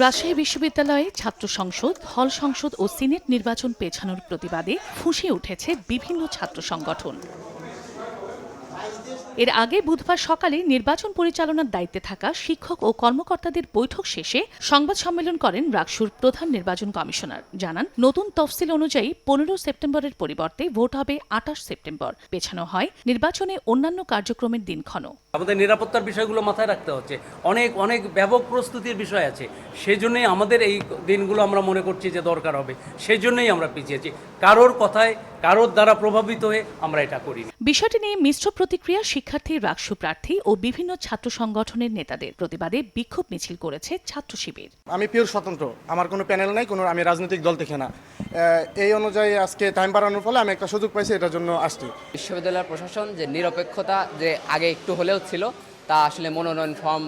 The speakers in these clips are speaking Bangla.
রাজশাহী বিশ্ববিদ্যালয়ে ছাত্র সংসদ, হল সংসদ ও সিনেট নির্বাচন পেছানোর প্রতিবাদে ফুঁসে উঠেছে বিভিন্ন ছাত্র সংগঠন। এর আগে বুধবার সকালে নির্বাচন পরিচালনার দায়িত্বে থাকা শিক্ষক ও কর্মকর্তাদের বৈঠক শেষে সংবাদ সম্মেলন করেন রাকসুর প্রধান নির্বাচন কমিশনার। জানান, নতুন তফসিল অনুযায়ী পনেরো সেপ্টেম্বরের পরিবর্তে ভোট হবে আঠাশ সেপ্টেম্বর। পেছানো হয় নির্বাচনে অন্যান্য কার্যক্রমের দিনক্ষণ আমাদের নিরাপত্তার বিষয়গুলো মাথায় রাখতে হচ্ছে। অনেক অনেক ব্যাপক প্রস্তুতির বিষয় আছে। সেই জন্যই আমাদের এই দিনগুলো আমরা মনে করছি যে দরকার হবে। সেই জন্যই আমরা পিছিয়েছি। কারোর কথায়, কারোর দ্বারা প্রভাবিত হয়ে আমরা এটা করি বিষয়টি নিয়ে মিশ্র প্রতিক্রিয়া শিক্ষার্থী রাকসু প্রার্থী ও বিভিন্ন ছাত্র সংগঠনের নেতাদের প্রতিবাদে বিক্ষোভ মিছিল করেছে ছাত্র শিবির। আমি পিওর স্বতন্ত্র। আমার কোনো প্যানেল নাই কোনো আমি রাজনৈতিক দল দেখে না। এই অনুযায়ী আজকে টাইম বাড়ানোর ফলে আমি একটা সুযোগ পাইছি এটার জন্য আসছি। বিশ্ববিদ্যালয়ের প্রশাসন যে নিরপেক্ষতা যে আগে একটু হলেও ছিল তা আসলে মনোনয়ন ফর্ম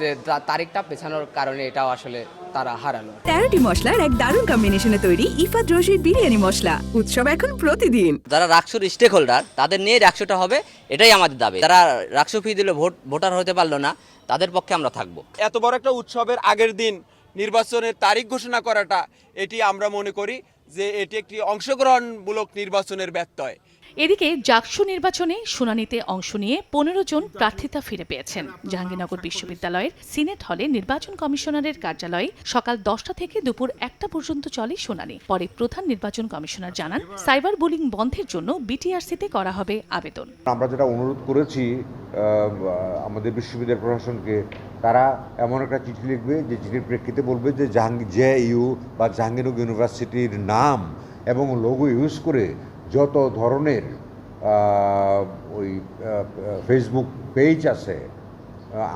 যে তারিখটা পেছানোর কারণে এটাও আসলে তারা হারালো। তেরোটি মশলার এক দারুণ কম্বিনেশনে তৈরি ইফাত রশির বিরিয়ানি মশলা। উৎসব এখন প্রতিদিন। যারা রাকসুর স্টেক হোল্ডার তাদের নিয়ে রাকসুটা হবে এটাই আমাদের দাবি। যারা রাকসু ফি দিলে ভোট ভোটার হতে পারল না তাদের পক্ষে আমরা থাকব। এত বড় একটা উৎসবের আগের দিন নির্বাচনের তারিখ ঘোষণা করাটা এটি আমরা মনে করি যে এটি একটি অংশগ্রহণমূলক নির্বাচনের ব্যত্যয়। এদিকে জাকসু নির্বাচনে শুনানিতে অংশ নিয়ে পনেরো জন প্রার্থিতা ফিরে পেয়েছেন। জাহাঙ্গীরনগর বিশ্ববিদ্যালয়ের সিনেট হলে নির্বাচন কমিশনারের কার্যালয়ে সকাল দশটা থেকে দুপুর একটা পর্যন্ত চলে শুনানি। পরে প্রধান নির্বাচন কমিশনার জানান, সাইবার বুলিং বন্ধের জন্য বিটিআরসিতে করা হবে আবেদন। আমরা যেটা অনুরোধ করেছি আমাদের বিশ্ববিদ্যালয় প্রশাসনকে, তারা এমন একটা চিঠি লিখবে, যে চিঠির প্রেক্ষিতে বলবে যে জাহাঙ্গীর জে ইউ বা জাহাঙ্গীরনগর ইউনিভার্সিটির নাম এবং লোগো ইউজ করে যত ধরনের ওই ফেসবুক পেজ আছে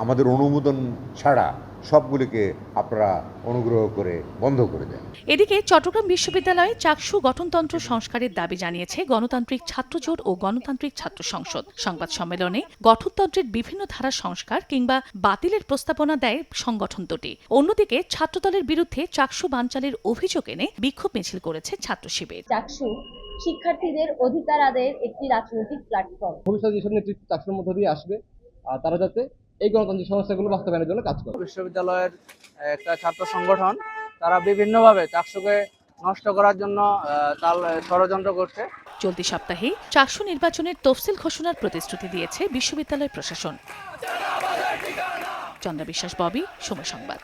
আমাদের অনুমোদন ছাড়া সবগুলিকে আপনারা অনুগ্রহ করে বন্ধ করে দেন। এদিকে চট্টগ্রাম বিশ্ববিদ্যালয়ে চাকসু গঠনতন্ত্র সংস্কারের দাবি জানিয়েছে গণতান্ত্রিক ছাত্রজোট ও গণতান্ত্রিক ছাত্র সংসদ। সংবাদ সম্মেলনে গঠনতন্ত্রের বিভিন্ন ধারা সংস্কার কিংবা বাতিলের প্রস্তাবনা দেয় সংগঠন দুটি। অন্যদিকে ছাত্রদলের বিরুদ্ধে চাকসু বানচালের অভিযোগ এনে বিক্ষোভ মিছিল করেছে ছাত্র শিবির চাকসু শিক্ষার্থীদের অধিকার আদায়ের একটি রাজনৈতিক প্ল্যাটফর্ম ভবিষ্যতে যেসব নেতৃত্ব চাকরির মধ্য দিয়ে আসবে আর তারা যাতে এই গণতান্ত্রিক সংস্থাগুলো বাস্তবায়নের জন্য কাজ করে। বিশ্ববিদ্যালয়ের একটা ছাত্র সংগঠন তারা বিভিন্নভাবে চাকসুকে নষ্ট করার জন্য তাল ষড়যন্ত্র করছে। চলতি সপ্তাহে চাকসু নির্বাচনের তফসিল ঘোষণার প্রতিশ্রুতি দিয়েছে বিশ্ববিদ্যালয় প্রশাসন। চন্দ্রা বিশ্বাস ববি সময় সংবাদ।